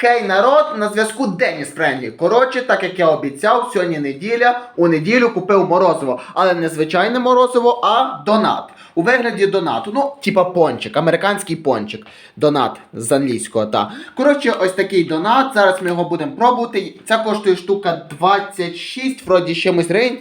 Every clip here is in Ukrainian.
Хей, народ, на зв'язку Деніс Френдлі. Коротше, так як я обіцяв, сьогодні неділя, у неділю купив морозиво. Але не звичайне морозиво, а донат. У вигляді донату. Ну, типа пончик, американський пончик. Донат з англійського, та. Коротше, ось такий донат. Зараз ми його будемо пробувати. Ця коштує штука 26, вроді чимось гривень.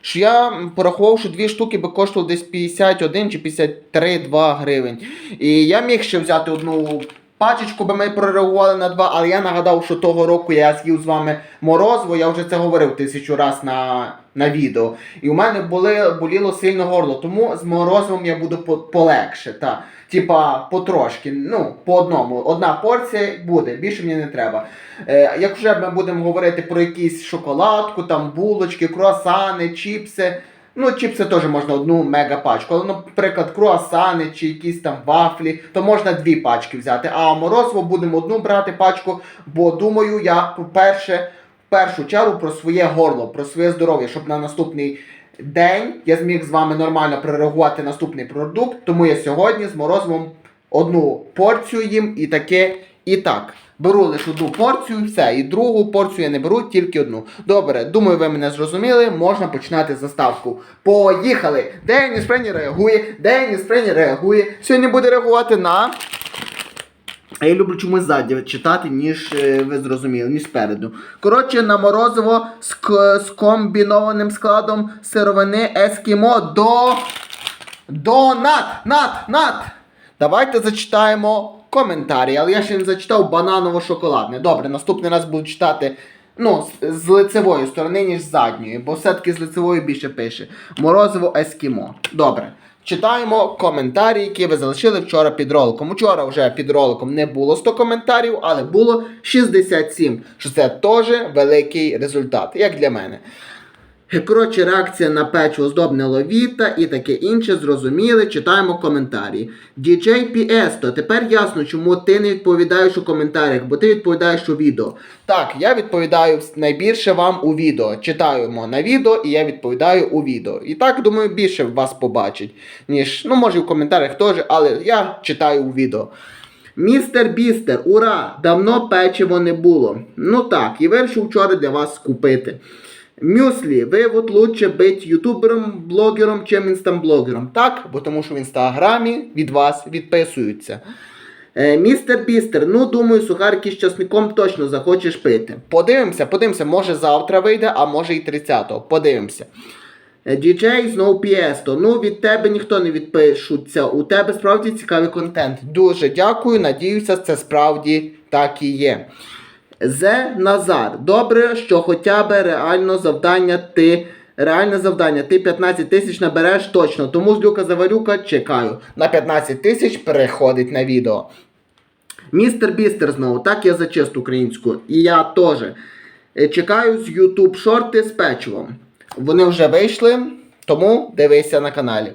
Що я порахував, що дві штуки би коштували десь 51 чи 53-2 гривень. І я міг ще взяти одну пачечку, би ми прореагували на два, але я нагадав, що того року я з'їв з вами морозиво, я вже це говорив тисячу раз на, на відео. І у мене були, боліло сильно горло, тому з морозивом я буду по- полегше. Та. Типа потрошки, ну, по одному. Одна порція буде, більше мені не треба. Е, як вже ми будемо говорити про якісь шоколадку, там булочки, круасани, чіпси. Ну, чіпси теж можна одну мега пачку. Але, наприклад, круасани чи якісь там вафлі, то можна дві пачки взяти. А морозиво будемо одну брати пачку, бо думаю, я, по-перше, в першу чергу про своє горло, про своє здоров'я, щоб на наступний день я зміг з вами нормально прореагувати наступний продукт. Тому я сьогодні з морозивом одну порцію їм і таке і так. Беру лише одну порцію, все. І другу порцію я не беру, тільки одну. Добре, думаю, ви мене зрозуміли. Можна починати заставку. Поїхали! Деніс Френі реагує, Деніс Френі реагує. Сьогодні буде реагувати на. А я люблю чомусь ззаді читати, ніж е, ви зрозуміли, ніж спереду. Коротше, на морозиво з, з комбінованим складом сировини Ескімо до. До нат! Нат! Нат! Давайте зачитаємо коментарі, але я ще не зачитав бананово-шоколадне. Добре, наступний раз буду читати. Ну, з, лицевої сторони, ніж з задньої, бо все-таки з лицевої більше пише. Морозиво Ескімо. Добре. Читаємо коментарі, які ви залишили вчора під роликом. Учора вже під роликом не було 100 коментарів, але було 67, що це теж великий результат, як для мене. Коротше, реакція на печиво здобне ловіта і таке інше, зрозуміли, читаємо коментарі. DJ Piesto, тепер ясно, чому ти не відповідаєш у коментарях, бо ти відповідаєш у відео. Так, я відповідаю найбільше вам у відео. Читаємо на відео і я відповідаю у відео. І так, думаю, більше вас побачить, ніж, ну, може, в коментарях теж, але я читаю у відео. Містер Бістер, ура! Давно печиво не було. Ну так, і вирішив вчора для вас купити. Мюслі, ви от лучше бить ютубером, блогером, чим інстаблогером. Так, бо тому що в інстаграмі від вас відписуються. Е, містер Бістер, ну думаю, сухарки з часником точно захочеш пити. Подивимося, подивимося, може завтра вийде, а може і 30-го. Подивимося. Е, DJ знову Піесто. Ну від тебе ніхто не відпишуться. У тебе справді цікавий контент. Дуже дякую. Надіюся, це справді так і є. Зе Назар. Добре, що хоча б реально завдання ти. Реальне завдання, ти 15 тисяч набереш точно. Тому з Люка Заварюка чекаю. На 15 тисяч переходить на відео. Містер Бістер знову, так я зачисту українську. І я теж. Е, Чекаю з YouTube шорти з печивом. Вони вже вийшли, тому дивися на каналі.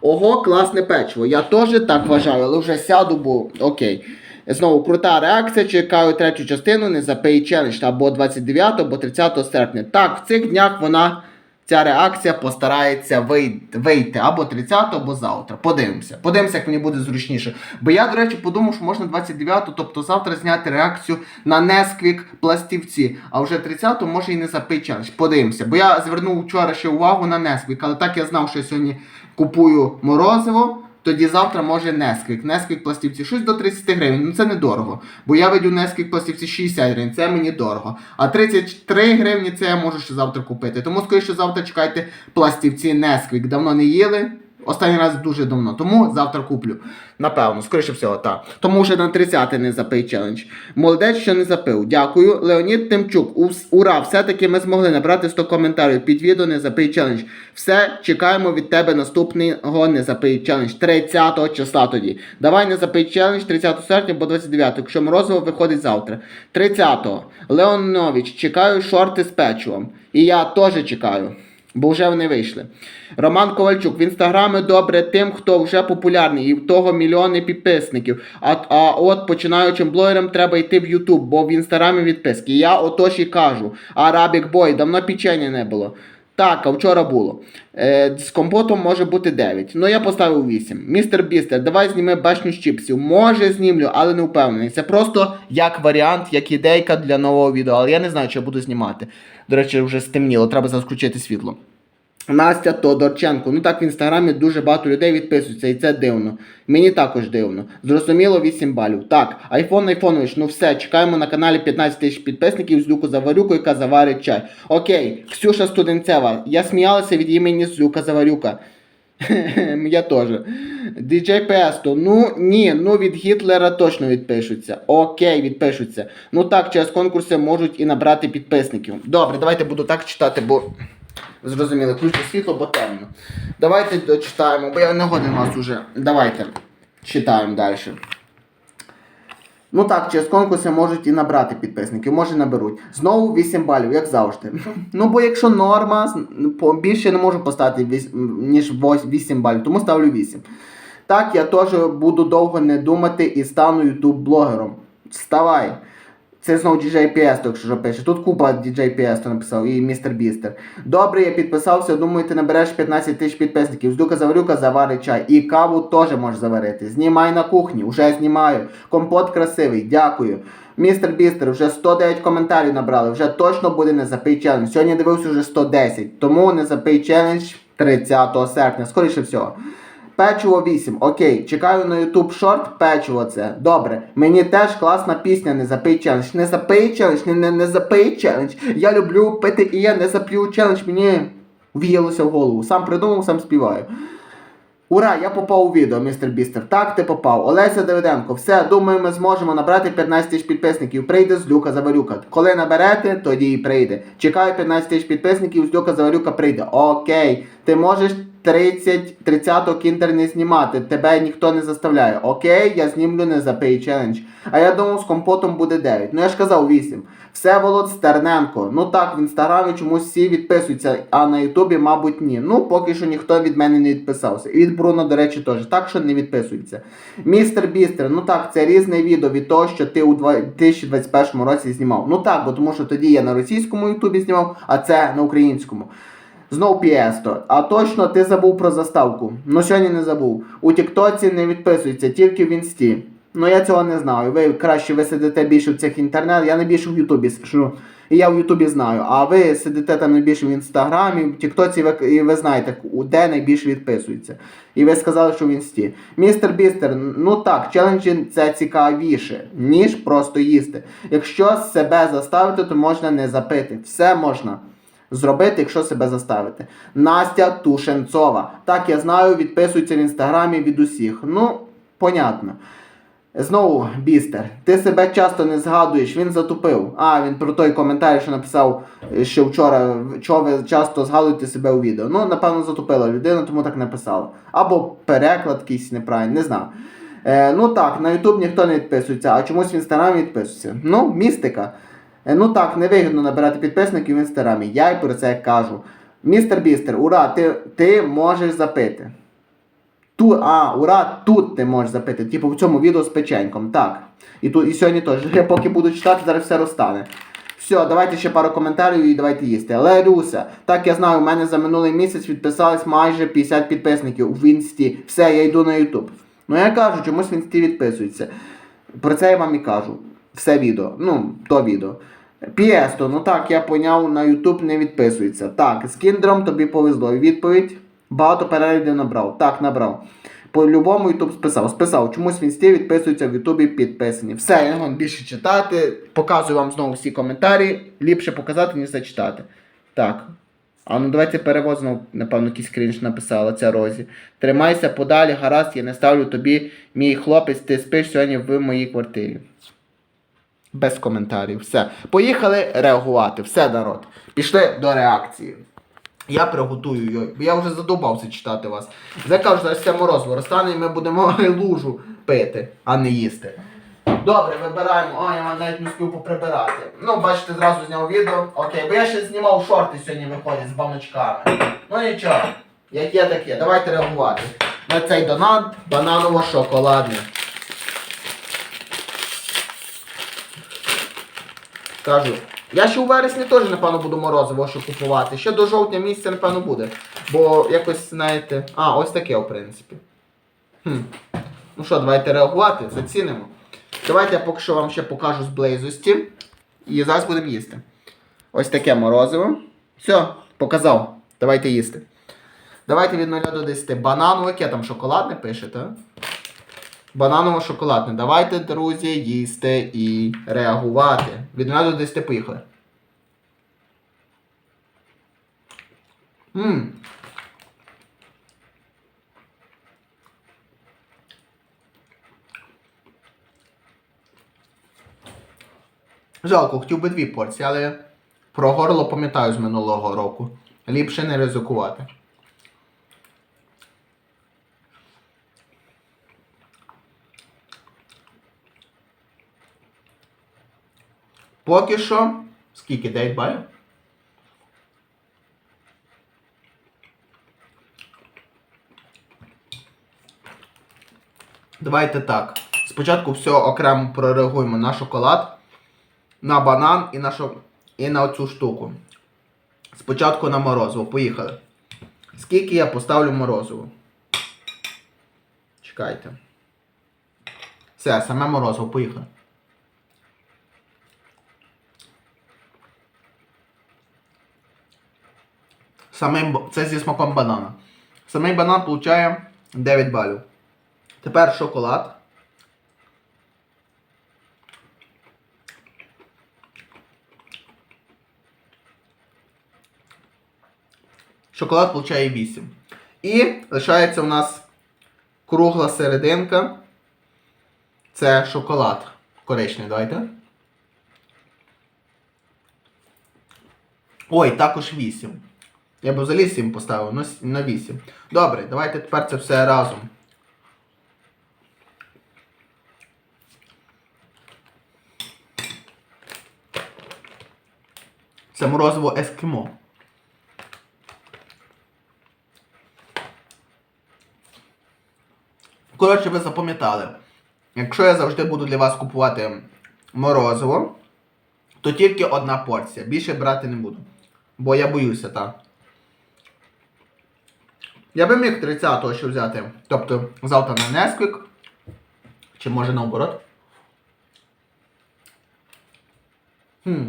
Ого, класне печиво. Я теж так вважаю, але вже сяду, бо окей. Знову крута реакція. Чекаю третю частину, не запий челендж або 29 або 30 серпня. Так, в цих днях вона. Ця реакція постарається вийти або 30, або завтра. Подивимося. Подивимося, як мені буде зручніше. Бо я, до речі, подумав, що можна 29, тобто завтра зняти реакцію на Несквік пластівці. А вже 30 може і не запий челендж. Подивимося. Бо я звернув вчора ще увагу на Несквік, але так я знав, що я сьогодні купую морозиво. Тоді завтра може Несквік. Несквік пластівці щось до 30 гривень. Ну це недорого. Бо я веду Несквік пластівці 60 гривень, це мені дорого. А 33 гривні це я можу ще завтра купити. Тому скоріше завтра чекайте пластівці Несквік. Давно не їли. Останній раз дуже давно. Тому завтра куплю. Напевно, скоріше всього, так. Тому вже на 30 не запий челендж. Молодець, що не запив. Дякую. Леонід Тимчук. Ура! Все-таки ми змогли набрати 100 коментарів під відео не запий челендж. Все, чекаємо від тебе наступного не запий челендж. 30-го числа тоді. Давай не запий челендж 30 серпня або 29, якщо морозиво виходить завтра. 30. Леонович, чекаю шорти з печивом. І я теж чекаю. Бо вже вони вийшли. Роман Ковальчук в інстаграмі добре тим, хто вже популярний, і в того мільйони підписників. А, а от починаючим блогерам треба йти в Ютуб, бо в інстаграмі відписки. Я отож і кажу. Арабік бой, давно печення не було. Так, а вчора було. Е, з компотом може бути 9. Ну я поставив 8. Містер Бістер, давай зніми башню з чіпсів. Може знімлю, але не впевнений. Це просто як варіант, як ідейка для нового відео. Але я не знаю, чи я буду знімати. До речі, вже стемніло, треба зараз включити світло. Настя Тодорченко. Ну так в інстаграмі дуже багато людей відписуються, і це дивно. Мені також дивно. Зрозуміло 8 балів. Так, айфон айфонович, ну все, чекаємо на каналі 15 тисяч підписників з Люку Заварюку, яка заварить чай. Окей, Ксюша Студенцева. Я сміялася від імені Злюка Заварюка. Я теж. DJ Песто, ну ні, ну від Гітлера точно відпишуться. Окей, відпишуться. Ну так, через конкурси можуть і набрати підписників. Добре, давайте буду так читати, бо ви зрозуміли, включу світло, бо темно. Давайте дочитаємо, бо я не годен вас уже. Давайте читаємо далі. Ну так, через конкурси можуть і набрати підписників, може наберуть. Знову 8 балів, як завжди. Ну, бо якщо норма, більше не можу поставити віс- ніж 8 балів, тому ставлю 8. Так, я теж буду довго не думати і стану ютуб-блогером. Вставай. Це знову DJ PS, якщо що пише. Тут купа DJ PS написав і містер Бістер. Добре, я підписався, думаю, ти набереш 15 тисяч підписників. Здука Заварюка заварить чай. І каву теж можеш заварити. Знімай на кухні, вже знімаю. Компот красивий, дякую. Містер Бістер, вже 109 коментарів набрали, вже точно буде не запий челендж. Сьогодні дивився вже 110, тому не запий челендж 30 серпня, скоріше всього. Печиво 8. Окей, чекаю на YouTube шорт, печиво це. Добре. Мені теж класна пісня не запий челендж. Не запий челендж, не, не, не запий челендж. Я люблю пити і я не зап'ю челендж. Мені в'їлося в голову. Сам придумав, сам співаю. Ура, я попав у відео, містер Бістер. Так, ти попав. Олеся Давиденко. Все, думаю, ми зможемо набрати 15 тисяч підписників. Прийде з Люка Заварюка. Коли наберете, тоді і прийде. Чекаю 15 тисяч підписників, з Люка Заварюка прийде. Окей. Ти можеш 30 30 кіндер не знімати. Тебе ніхто не заставляє. Окей, я знімлю не за пей челендж. А я думав, з компотом буде 9. Ну я ж казав 8. Всеволод Стерненко. Ну так, в інстаграмі чомусь всі відписуються, а на Ютубі, мабуть, ні. Ну, поки що ніхто від мене не відписався. І від Бруно, до речі, теж. Так що не відписуються. Містер Бістер, ну так, це різне відео від того, що ти у 2021 році знімав. Ну так, бо тому що тоді я на російському Ютубі знімав, а це на українському. Знов Піесто. А точно ти забув про заставку. Ну сьогодні не забув. У Тіктоці не відписується, тільки в інсті. Ну я цього не знаю. Ви краще ви сидите більше в цих інтернет, я не більше в Ютубі сижу. І я в Ютубі знаю. А ви сидите там найбільше в інстаграмі, в Тіктоці, ви, і ви знаєте, де найбільше відписується. І ви сказали, що в інсті. Містер Бістер, ну так, челенджі це цікавіше, ніж просто їсти. Якщо себе заставити, то можна не запити. Все можна зробити, якщо себе заставити. Настя Тушенцова. Так, я знаю, відписується в інстаграмі від усіх. Ну, понятно. Знову бістер. Ти себе часто не згадуєш, він затупив. А, він про той коментар, що написав ще вчора, чого ви часто згадуєте себе у відео. Ну, напевно, затупила людина, тому так написала. Або переклад якийсь неправильний, не знаю. Е, ну так, на YouTube ніхто не відписується, а чомусь в інстаграмі відписується. Ну, містика. Е, Ну так, невигідно набирати підписників в інстаграмі. Я й про це кажу. Містер Бістер, ура, ти, ти можеш запити. Ту, а, ура, тут ти можеш запити. Типу в цьому відео з печеньком. Так. І, тут, і сьогодні теж. Я поки буду читати, зараз все розтане. Все, давайте ще пару коментарів і давайте їсти. Леруся, так я знаю, у мене за минулий місяць відписались майже 50 підписників в інсті. Все, я йду на Ютуб. Ну я кажу, чомусь в інсті відписуються. Про це я вам і кажу. Все відео. Ну, то відео. Піесто, ну так, я поняв, на Ютуб не відписується. Так, з кіндером тобі повезло. Відповідь. Багато переглядів набрав. Так, набрав. По-любому Ютуб списав. Списав. Чомусь в інсті відписується в Ютубі підписані. Все, я не можу більше читати. Показую вам знову всі коментарі. Ліпше показати, ніж зачитати. Так. А ну давайте перевод знову, напевно, якийсь крінж написала ця Розі. Тримайся подалі, гаразд, я не ставлю тобі, мій хлопець, ти спиш сьогодні в моїй квартирі. Без коментарів. Все. Поїхали реагувати. Все, народ. Пішли до реакції. Я приготую йой, бо я вже задовбався читати вас. Я кажу, зараз все морозиво розтане і ми будемо лужу пити, а не їсти. Добре, вибираємо. О, я навіть не спів поприбирати. Ну, бачите, зразу зняв відео. Окей, бо я ще знімав шорти сьогодні виходять з баночками. Ну нічого, як є, так є. Давайте реагувати. На цей донат бананово-шоколадний. Кажу, Я ще у вересні теж, напевно, буду морозиво ще купувати. Ще до жовтня місяця, напевно, буде. Бо якось, знаєте. А, ось таке, в принципі. Хм. Ну що, давайте реагувати, зацінимо. Давайте я поки що вам ще покажу з близості. І зараз будемо їсти. Ось таке морозиво. Все, показав. Давайте їсти. Давайте від 0 до 10. Бананове, яке там шоколадне пишете? А? Бананово-шоколадне. Давайте, друзі, їсти і реагувати. Від 0 до 10 поїхали. Ммм. Жалко, хотів би дві порції, але про горло пам'ятаю з минулого року. Ліпше не ризикувати. Поки що. Скільки? 9 балів? Давайте так. Спочатку все окремо прореагуємо на шоколад, на банан і на, шо... і на оцю штуку. Спочатку на морозиво. Поїхали. Скільки я поставлю морозиво? Чекайте. Все, саме морозиво, поїхали. Самим, це зі смаком банана. Самий банан получає 9 балів. Тепер шоколад. Шоколад получає 8. І лишається у нас кругла серединка. Це шоколад. Коричневий, давайте. Ой, також 8. Я б взагалі 7 поставив, с- на 8. Добре, давайте тепер це все разом. Це морозиво ескімо. Коротше, ви запам'ятали. Якщо я завжди буду для вас купувати морозиво, то тільки одна порція. Більше брати не буду. Бо я боюся, так. Я би міг 30-го ще взяти. Тобто завтра на Несквік. Чи може наоборот. Хм.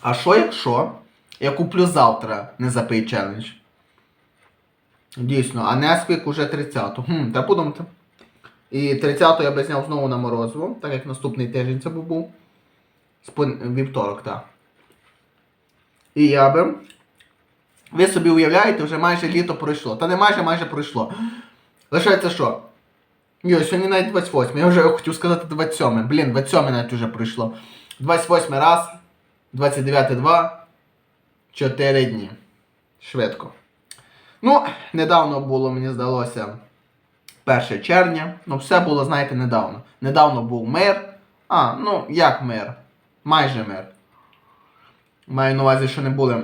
А що якщо я куплю завтра не запий челендж? Дійсно, а Несквік уже 30-го. Хм, та подумайте. І 30-го я би зняв знову на морозиво, так як наступний тиждень це був. Спон... Вівторок, так. І я би. Ви собі уявляєте, вже майже літо пройшло. Та не майже майже пройшло. Лишається що? Йо, сьогодні навіть 28. Я вже хотів сказати 27. Блін, 27 навіть вже пройшло. 28 раз, 29 2, 4 дні. Швидко. Ну, недавно було, мені здалося, 1 червня. Ну, все було, знаєте, недавно. Недавно був мир. А, ну, як мир? Майже мир. Маю на увазі, що не були.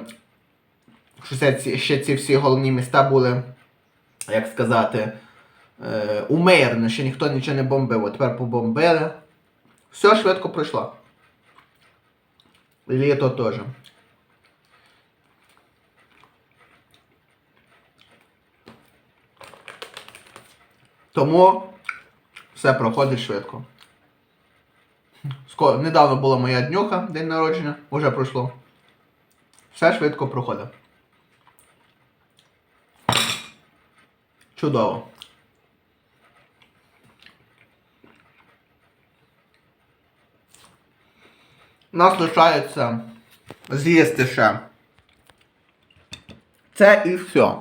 Що це ще ці всі головні міста були, як сказати, е, умирно, ще ніхто нічого не бомбив. От тепер побомбили. Все швидко пройшло. Літо теж. Тому все проходить швидко. Скоро, недавно була моя днюха, день народження, вже пройшло. Все швидко проходить. Чудово. Нас лишається з'їсти ще. Це і все.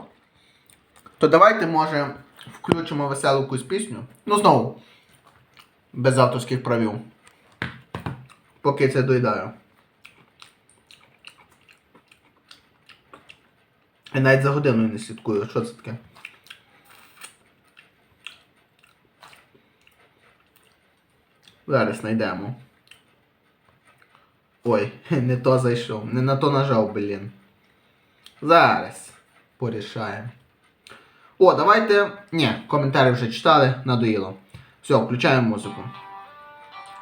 То давайте, може, включимо веселу якусь пісню. Ну, знову, без авторських правил. Поки це доїдаю. Я навіть за годиною не слідкую. Що це таке? Зараз знайдемо. Ой, не то зайшов. Не на то нажав, блін. Зараз порішаємо. О, давайте. Ні, коментарі вже читали, надоїло. Все, включаємо музику.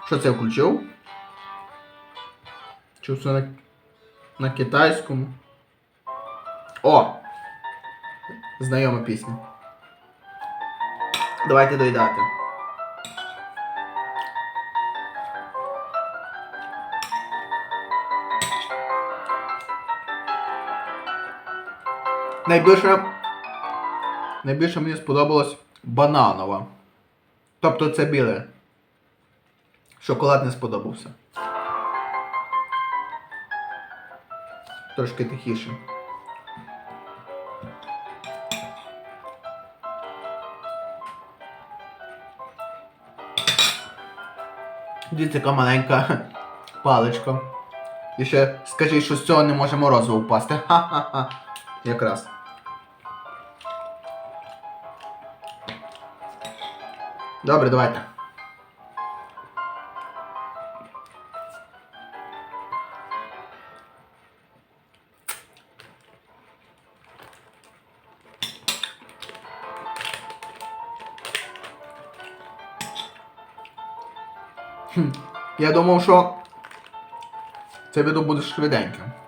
Що це я включив? Чи все на, на китайському? О! Знайома пісня. Давайте доїдати. Найбільше. Найбільше мені сподобалось бананова. Тобто це біле. Шоколад не сподобався. Трошки тихіше. Дивіться, яка маленька паличка. І ще скажіть, що з цього не може морозиво впасти. Ха-ха-ха. Якраз. Добре, давайте. Хм, Я думав, що це відео буде швиденьким.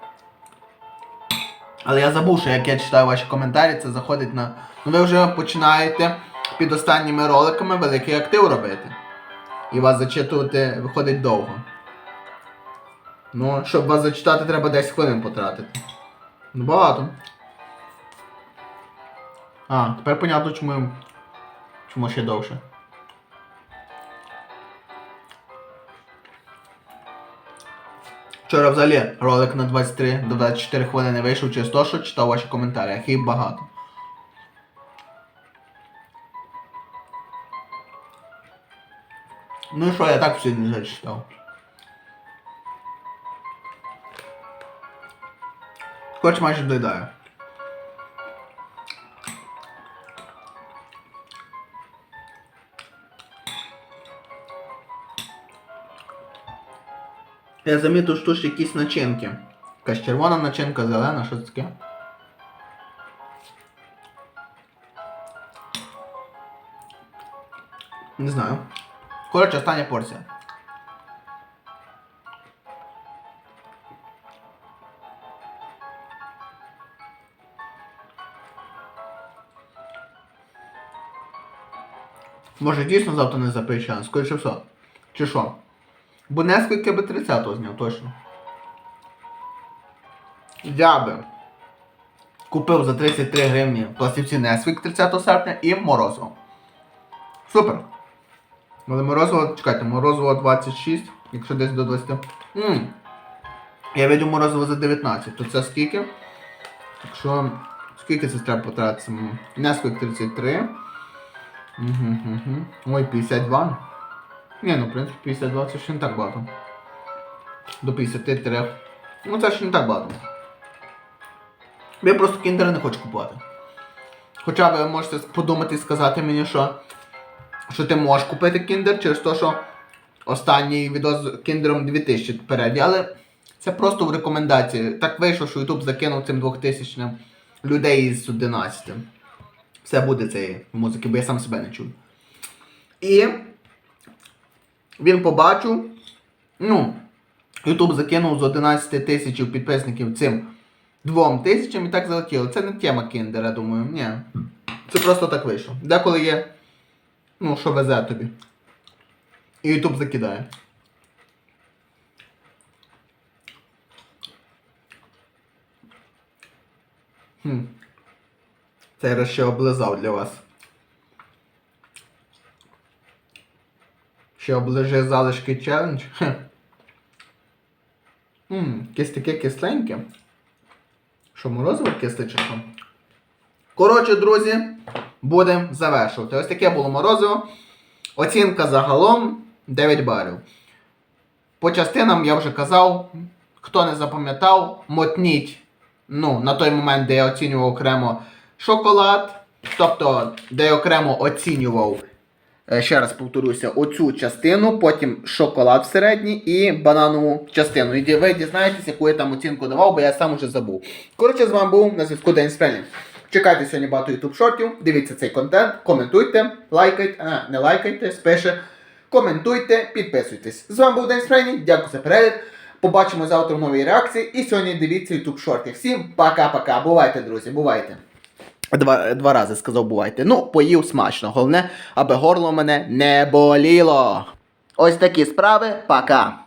Але я забув, що як я читаю ваші коментарі, це заходить на. Ну ви вже починаєте під останніми роликами великий актив робити. І вас зачитувати виходить довго. Ну, щоб вас зачитати, треба 10 хвилин потратити. Ну багато. А, тепер понятно, чому. Чому ще довше. Вчора взагалі ролик на 23 до 24 хвилини вийшов через те, що читав ваші коментарі, а їх багато. Ну і що, я так сьогодні зачитав. Хоч майже доїдаю. Я замітив, що тут якісь начинки. Якась червона начинка, зелена, що це таке? Не знаю. Коротше, остання порція. Може дійсно завтра не запечено, скоріше все. Чи що? Бо нескільки би 30-го зняв, точно. Я би купив за 33 гривні пластівці Несвік 30 серпня і морозиво. Супер! Але морозиво, чекайте, морозиво 26, якщо десь до 20. Ммм. Я видів морозиво за 19, то це скільки? Якщо. Скільки це треба потратити? Несквик 33. Угу, угу. Ой, 52. Ні, ну в принципі 52 це ще не так багато. До 53. Ну це ще не так багато. Я просто кіндери не хочу купувати. Хоча ви можете подумати і сказати мені, що, що ти можеш купити кіндер через те, що останній відео з кіндером 2000 впереді, але це просто в рекомендації. Так вийшло, що YouTube закинув цим 2000 людей із 11. Все буде цієї музики, бо я сам себе не чую. І він побачив, ну, YouTube закинув з 11 тисяч підписників цим 2 тисячам і так залетіло. Це не тема Кіндера, думаю. Ні. Це просто так вийшло. Деколи є, ну, що везе тобі. І YouTube закидає. Хм. Це я ще облизав для вас. Ще оближи залишки челендж. Ммм, якесь таке кисленьке. Що, морозиво кисле чи що? Коротше, друзі, будемо завершувати. Ось таке було морозиво. Оцінка загалом 9 балів. По частинам я вже казав, хто не запам'ятав, мотніть. Ну, на той момент, де я оцінював окремо шоколад. Тобто, де я окремо оцінював, ще раз повторюся, оцю частину, потім шоколад всередній і бананову частину. І ви дізнаєтесь, яку я там оцінку давав, бо я сам уже забув. Коротше, з вами був на зв'язку День Спрені. Чекайте сьогодні багато YouTube шортів, дивіться цей контент, коментуйте, лайкайте, а, не лайкайте, спише, коментуйте, підписуйтесь. З вами був День Спрені, дякую за перегляд. Побачимо завтра в новій реакції. І сьогодні дивіться YouTube шорти. Всім пока-пока. Бувайте, друзі, бувайте. Два, два рази сказав бувайте. Ну, поїв смачно. Головне, аби горло мене не боліло. Ось такі справи. Пока.